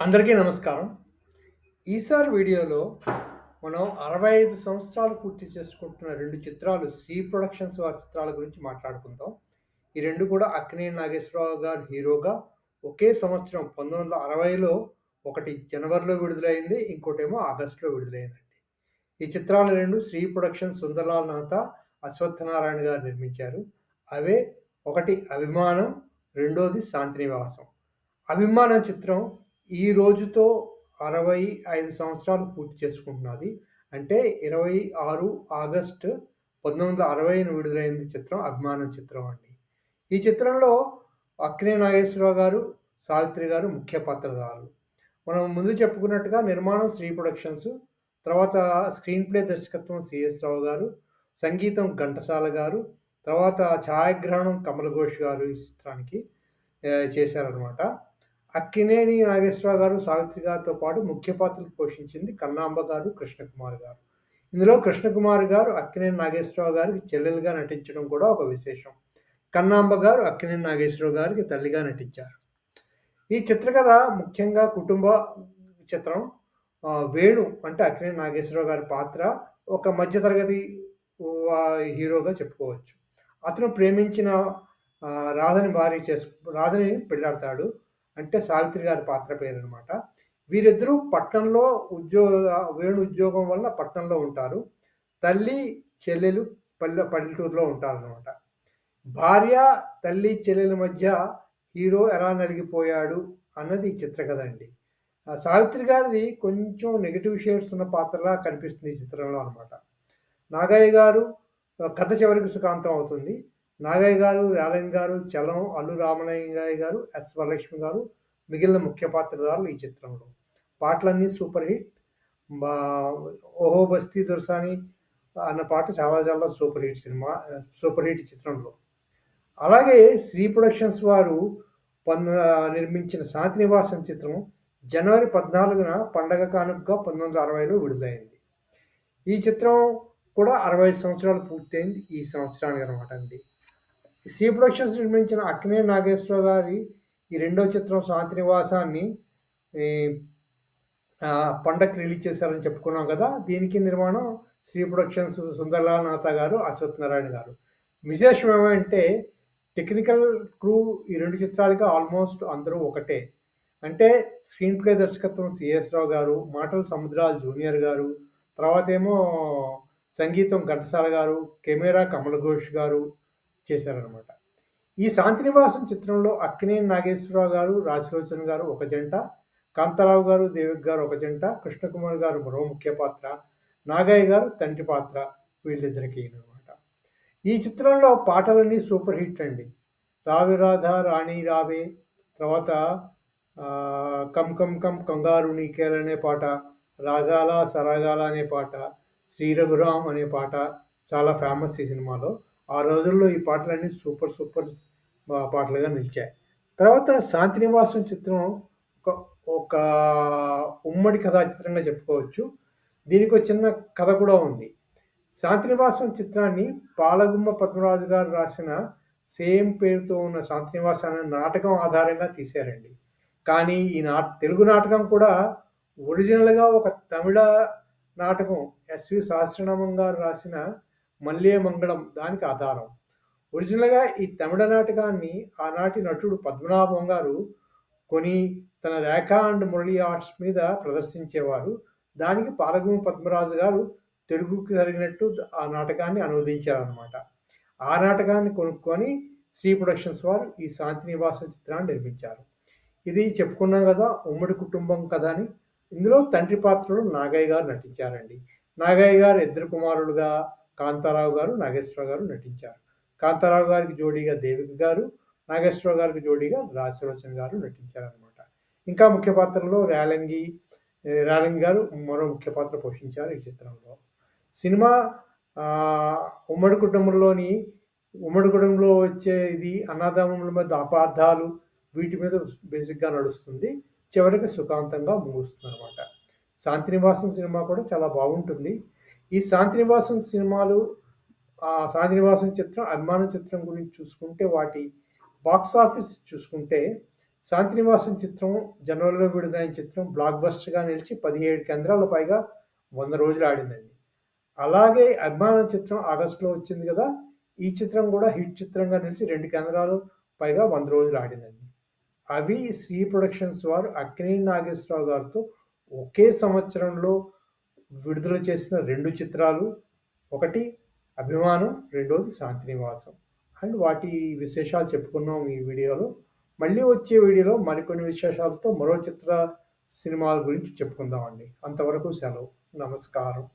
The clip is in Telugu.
అందరికీ నమస్కారం. ఈసారి వీడియోలో మనం 65 సంవత్సరాలు పూర్తి చేసుకుంటున్న రెండు చిత్రాలు 'శ్రీ ప్రొడక్షన్స్' వారి చిత్రాల గురించి మాట్లాడుకుందాం. ఈ రెండు కూడా అక్కినేని నాగేశ్వరరావు గారు హీరోగా ఒకే సంవత్సరం 1960లో ఒకటి జనవరిలో విడుదలైంది. ఇంకోటేమో ఆగస్టులో విడుదలైందండి. ఈ చిత్రాలు రెండు శ్రీ ప్రొడక్షన్ సుందర్లాల్ నాథా, అశ్వత్థనారాయణ గారు నిర్మించారు. అవే ఒకటి 'అభిమానం', రెండోది 'శాంతినివాసం'. 'అభిమానం' చిత్రం ఈ రోజుతో 65 సంవత్సరాలు పూర్తి చేసుకుంటున్నది. అంటే 26 ఆగస్టు 1960న విడుదలైంది చిత్రం 'అభిమానం' చిత్రం అండి. ఈ చిత్రంలో అక్కినే నాగేశ్వరరావు గారు, సావిత్రి గారు ముఖ్య పాత్రధారులు. మనం ముందు చెప్పుకున్నట్టుగా నిర్మాణం శ్రీ ప్రొడక్షన్స్, తర్వాత స్క్రీన్ ప్లే దర్శకత్వం సిఎస్ రావు గారు, సంగీతం ఘంటసాల గారు, తర్వాత ఛాయాగ్రహణం కమల్ ఘోష్ గారు ఈ చిత్రానికి చేశారనమాట. అక్కినేని నాగేశ్వరరావు గారు, సావిత్రి గారితో పాటు ముఖ్య పాత్రలు పోషించింది కన్నాంబ గారు, కృష్ణకుమార్ గారు. ఇందులో కృష్ణకుమార్ గారు అక్కినేని నాగేశ్వరరావు గారికి చెల్లెలుగా నటించడం కూడా ఒక విశేషం. కన్నాంబ గారు అక్కినేని నాగేశ్వరరావు గారికి తల్లిగా నటించారు. ఈ చిత్రకథ ముఖ్యంగా కుటుంబ చిత్రం. వేణు అంటే అక్కినేని నాగేశ్వరరావు గారి పాత్ర ఒక మధ్య తరగతి హీరోగా చెప్పుకోవచ్చు. అతను ప్రేమించిన రాధని భార్య చేసుకు రాధని పెళ్ళాడతాడు అంటే సావిత్రి గారి పాత్ర పేరు అనమాట వీరిద్దరూ పట్టణంలో ఉద్యోగ వేణు ఉద్యోగం వల్ల పట్టణంలో ఉంటారు. తల్లి, చెల్లెలు పల్లె పల్లెటూరులో ఉంటారనమాట. భార్య, తల్లి, చెల్లెల మధ్య హీరో ఎలా నలిగిపోయాడు అన్నది చిత్రకథ అండి. సావిత్రి గారిది కొంచెం నెగిటివ్ షేడ్స్ ఉన్న పాత్రలా కనిపిస్తుంది ఈ చిత్రంలో అనమాట. నాగయ్య గారు కథ చివరికి సుఖాంతం అవుతుంది. నాగయ్య గారు, రేలంగి గారు, చలం, అల్లు రామలింగయ్య గారు, ఎస్. వరలక్ష్మి గారు మిగిలిన ముఖ్య పాత్రధారులు ఈ చిత్రంలో. పాటలన్నీ సూపర్ హిట్. 'ఓహో బస్తీ దుర్సాని అన్న పాట చాలా చాలా super hit cinema. Super hit చిత్రంలో. అలాగే శ్రీ ప్రొడక్షన్స్ వారు పన్ నిర్మించిన నిర్మించిన 'శాంతినివాసం' చిత్రం జనవరి 14న పండగ కానుకగా 1960లో విడుదలైంది. ఈ చిత్రం కూడా 65 సంవత్సరాలు పూర్తయింది ఈ సంవత్సరానికి అనమాట అండి. శ్రీ ప్రొడక్షన్స్ నిర్మించిన అక్కినే నాగేశ్వరరావు గారి ఈ రెండో చిత్రం శాంతి నివాసాన్ని పండక్ రిలీజ్ చేశారని చెప్పుకున్నాం కదా! దీనికి నిర్మాణం శ్రీ ప్రొడక్షన్స్ సుందర్లాల్ నాథ గారు, అశ్వత్థనారాయణ గారు. విశేషం ఏమంటే టెక్నికల్ క్రూ ఈ రెండు చిత్రాలకి ఆల్మోస్ట్ అందరూ ఒకటే. అంటే స్క్రీన్ ప్లే దర్శకత్వం సిఎస్ రావు గారు, మాటలు సముద్రాల జూనియర్ గారు, తర్వాతేమో సంగీతం ఘంటసాల గారు, కెమెరా కమల్ ఘోష్ గారు చేశారనమాట. ఈ 'శాంతినివాసం' చిత్రంలో అక్కినేని నాగేశ్వరరావు గారు, రాశిలోచన్ గారు ఒక జంట, కాంతారావు గారు, దేవిక్ గారు ఒక జంట, కృష్ణకుమార్ గారు మరో ముఖ్య పాత్ర, నాగయ్య గారు తండ్రి పాత్ర వీళ్ళిద్దరికీనమాట. ఈ చిత్రంలో పాటలన్నీ సూపర్ హిట్ అండి. రావి రాధ రాణి రావే' తర్వాత కం 'కమ్ కమ్ కమ్ కంగారు నీకేల' అనే పాట, 'రాగాల సరాగాల' అనే పాట, 'శ్రీ రఘురామ్' అనే పాట చాలా ఫేమస్ ఈ సినిమాలో. ఆ రోజుల్లో ఈ పాటలన్నీ సూపర్ సూపర్ పాటలుగా నిలిచాయి. తర్వాత 'శాంతినివాసం' చిత్రం ఒక ఒక ఉమ్మడి కథా చిత్రంగా చెప్పుకోవచ్చు. దీనికో చిన్న కథ కూడా ఉంది. 'శాంతినివాసం' చిత్రాన్ని పాలగుమ్మ పద్మరాజు గారు రాసిన సేమ్ పేరుతో ఉన్న శాంతినివాస అనే నాటకం ఆధారంగా తీశారండి. కానీ ఈ నా తెలుగు నాటకం కూడా ఒరిజినల్‌గా ఒక తమిళ నాటకం ఎస్‌వి సహస్రనామం గారు రాసిన మల్లే మంగళం' దానికి ఆధారం. ఒరిజినల్‌గా ఈ తమిళ నాటకాన్ని ఆనాటి నటుడు పద్మనాభం గారు కొని తన రేఖా అండ్ మురళి ఆర్ట్స్' మీద ప్రదర్శించేవారు. దానికి పాలగుమ్మ పద్మరాజు గారు తెలుగుకి జరిగినట్టు ఆ నాటకాన్ని అనువదించారనమాట. ఆ నాటకాన్ని కొనుక్కొని శ్రీ ప్రొడక్షన్స్ వారు ఈ 'శాంతినివాసం' చిత్రాన్ని నిర్మించారు. ఇది చెప్పుకున్నాం కదా! ఉమ్మడి కుటుంబం కథ అని. ఇందులో తండ్రి పాత్రలో నాగయ్య గారు నటించారండి. నాగయ్య గారు ఇద్దరు కుమారులుగా కాంతారావు గారు, నాగేశ్వరరావు గారు నటించారు. కాంతారావు గారికి జోడీగా దేవిక గారు, నాగేశ్వరరావు గారికి జోడీగా రాశిలోచన గారు నటించారనమాట. ఇంకా ముఖ్య పాత్రలో రేలంగి రేలంగి గారు మరో ముఖ్య పాత్ర పోషించారు ఈ చిత్రంలో. సినిమా ఉమ్మడి కుటుంబంలోని ఉమ్మడి కుటుంబంలో వచ్చే ఇది అన్నదమ్ముల మధ్య అపార్థాలు వీటి మీద బేసిక్‌గా నడుస్తుంది. చివరికి సుఖాంతంగా ముగుస్తుంది అనమాట 'శాంతినివాసం' సినిమా కూడా చాలా బాగుంటుంది. ఈ 'శాంతినివాసం' సినిమాలు ఆహ్, 'శాంతినివాసం' చిత్రం, 'అభిమానం' చిత్రం గురించి చూసుకుంటే వాటి బాక్స్ ఆఫీస్ చూసుకుంటే శాంతినివాసం చిత్రం జనవరిలో విడుదలైన చిత్రం బ్లాక్ బస్టర్గా నిలిచి పదిహేడు కేంద్రాల పైగా వంద రోజులు ఆడిందండి. అలాగే అభిమానం చిత్రం ఆగస్టులో వచ్చింది కదా ఈ చిత్రం కూడా హిట్ చిత్రంగా నిలిచి రెండు కేంద్రాలు పైగా వంద రోజులు ఆడిందండి. అవి శ్రీ ప్రొడక్షన్స్ వారు అక్కినేని నాగేశ్వరరావు గారితో ఒకే సంవత్సరంలో విడుదల చేసిన రెండు చిత్రాలు. ఒకటి అభిమానం రెండోది శాంతినివాసం. అండ్ వాటి విశేషాలు చెప్పుకున్నాం ఈ వీడియోలో. మళ్ళీ వచ్చే వీడియోలో మరికొన్ని విశేషాలతో మరో చిత్ర సినిమాల గురించి చెప్పుకుందామండి. అంతవరకు సెలవు. నమస్కారం.